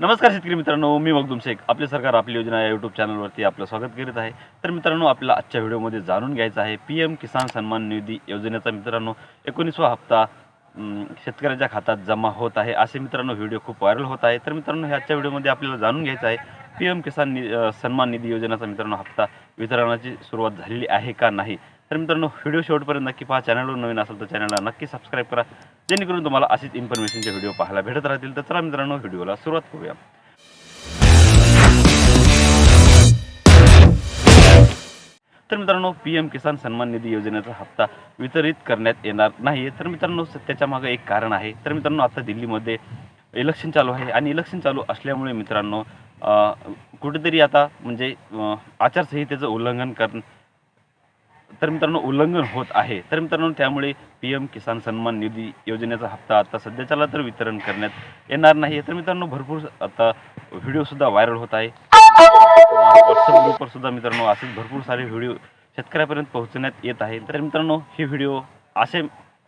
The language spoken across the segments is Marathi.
नमस्कार शेतकरी मित्रांनो मी मगदुम शेख. आपले सरकार आपली योजना या यूट्यूब चॅनलवरती आपलं स्वागत करीत आहे. तर मित्रांनो आपल्याला आजच्या व्हिडिओमध्ये जाणून घ्यायचं आहे पी एम किसान सन्मान निधी योजनेचा. मित्रांनो एकोणीसवा हप्ता शेतकऱ्याच्या खात्यात जमा होत आहे. असे मित्रांनो व्हिडिओ खूप व्हायरल होत आहे. तर मित्रांनो ह्या आजच्या व्हिडिओमध्ये आपल्याला जाणून घ्यायचं आहे पी एम किसान नि सन्मान निधी योजनेचा मित्रांनो हप्ता वितरणाची सुरुवात झालेली आहे का नाही? तर मित्रांनो व्हिडिओ शेवटपर्यंत नक्की पहा. चॅनलवर नवीन असेल तर चॅनलला नक्की सबस्क्राईब करा. जेणेकरून तुम्हाला अशीच इन्फॉर्मेशनचे व्हिडिओ पाहायला भेटत राहतील. तर चला मित्रांनो व्हिडिओला सुरुवात करूया. तर मित्रांनो पी एम किसान सन्मान निधी योजनेचा हप्ता वितरित करण्यात येणार नाही तर मित्रांनो सत्याच्या त्याच्यामागे एक कारण आहे. तर मित्रांनो आता दिल्लीमध्ये इलेक्शन चालू आहे आणि इलेक्शन चालू असल्यामुळे मित्रांनो कुठेतरी आता म्हणजे आचारसंहितेचं उल्लंघन कर तर मित्रांनो उल्लंघन होत आहे. तर मित्रांनो त्यामुळे पी एम किसान सन्मान निधी योजनेचा हप्ता आता सध्याच्याला तर वितरण करण्यात येणार नाही तर मित्रांनो भरपूर आता व्हिडिओसुद्धा व्हायरल होत आहे. व्हॉट्सअप ग्रुपवर सुद्धा मित्रांनो असेच भरपूर सारे व्हिडिओ शेतकऱ्यापर्यंत पोहोचण्यात येत आहे. तर मित्रांनो हे व्हिडिओ असे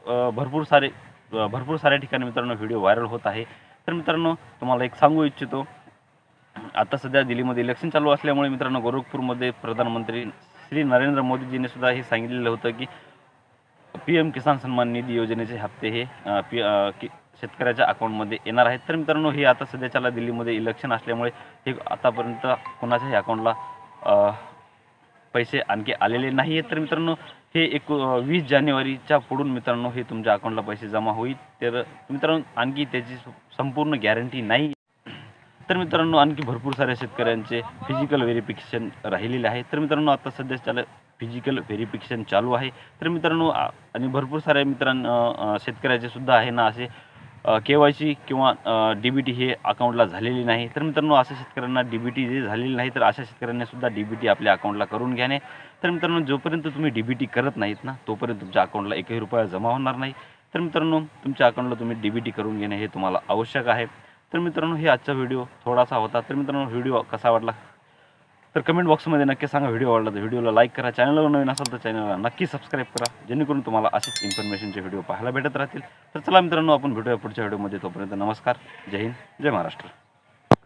भरपूर सारे भरपूर साऱ्या ठिकाणी मित्रांनो व्हिडिओ व्हायरल होत आहे. तर मित्रांनो तुम्हाला एक सांगू इच्छितो. आता सध्या दिल्लीमध्ये इलेक्शन चालू असल्यामुळे मित्रांनो गोरखपूरमध्ये प्रधानमंत्री श्री नरेंद्र मोदीजीने सुद्धा हे सांगितलेलं होतं की पी एम किसान सन्मान निधी योजनेचे हप्ते हे पी कि शेतकऱ्याच्या अकाउंटमध्ये येणार आहेत. तर मित्रांनो हे आता सध्याच्याला दिल्लीमध्ये इलेक्शन असल्यामुळे हे आतापर्यंत कोणाच्याही अकाउंटला पैसे आणखी आलेले नाही आहेत तर मित्रांनो हे एक वीस जानेवारीच्या पुढून मित्रांनो हे तुमच्या अकाउंटला पैसे जमा होईल. तर मित्रांनो आणखी त्याची संपूर्ण गॅरंटी नाही. तर मित्रांनो आणखी भरपूर साऱ्या शेतकऱ्यांचे फिजिकल व्हेरिफिकेशन राहिलेले आहे. तर मित्रांनो आता सध्या त्याला फिजिकल व्हेरिफिकेशन चालू आहे. तर मित्रांनो आणि भरपूर साऱ्या मित्रां शेतकऱ्याचे सुद्धा आहे ना असे के वाय सी किंवा डी बी टी हे अकाउंटला झालेली नाही. तर मित्रांनो अशा शेतकऱ्यांना डी बी टी जे झालेली नाही तर अशा शेतकऱ्यांनी सुद्धा डी बी टी आपल्या अकाउंटला करून घ्याने तर मित्रांनो जोपर्यंत तुम्ही डी बी टी करत नाहीत ना तोपर्यंत तुमच्या अकाउंटला एकही रुपया जमा होणार नाही. तर मित्रांनो तुमच्या अकाउंटला तुम्ही डी बी टी करून घेणे हे तुम्हाला आवश्यक आहे. तर मित्रांनो हे आजचा व्हिडिओ थोडासा होता. तर मित्रांनो व्हिडिओ कसा वाटला? तर कमेंट बॉक्समध्ये नक्की सांगा व्हिडिओ आवडला तर व्हिडिओला लाईक करा. चॅनलवर नवीन असाल तर चॅनलला नक्की सबस्क्राईब करा. जेणेकरून तुम्हाला असेच इन्फॉर्मेशनचे व्हिडिओ पाहायला भेटत राहतील. तर चला मित्रांनो आपण भेटूया पुढच्या व्हिडिओमध्ये तोपर्यंत नमस्कार. जय हिंद जय महाराष्ट्र.